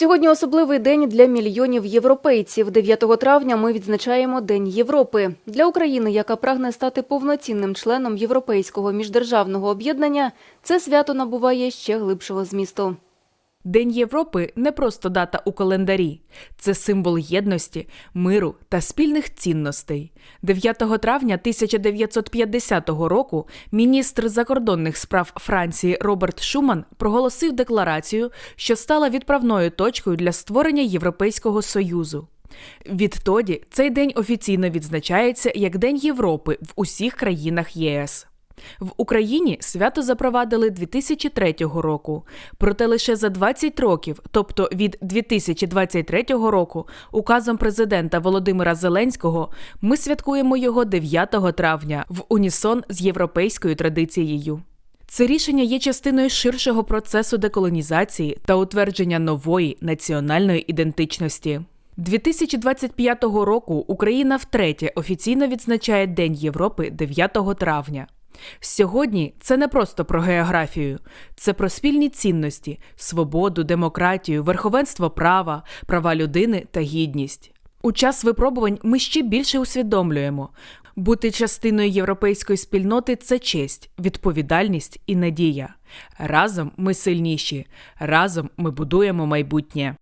Сьогодні особливий день для мільйонів європейців. 9 травня ми відзначаємо День Європи. Для України, яка прагне стати повноцінним членом Європейського міждержавного об'єднання, це свято набуває ще глибшого змісту. День Європи не просто дата у календарі, це символ єдності, миру та спільних цінностей. 9 травня 1950 року міністр закордонних справ Франції Роберт Шуман проголосив декларацію, що стала відправною точкою для створення Європейського союзу. Відтоді цей день офіційно відзначається як День Європи в усіх країнах ЄС. В Україні свято запровадили 2003 року. Проте лише за 20 років, тобто від 2023 року, указом президента Володимира Зеленського, ми святкуємо його 9 травня в унісон з європейською традицією. Це рішення є частиною ширшого процесу деколонізації та утвердження нової національної ідентичності. 2025 року Україна втретє офіційно відзначає День Європи 9 травня. Сьогодні це не просто про географію, це про спільні цінності, свободу, демократію, верховенство права, права людини та гідність. У час випробувань ми ще більше усвідомлюємо. Бути частиною європейської спільноти це честь, відповідальність і надія. Разом ми сильніші, разом ми будуємо майбутнє.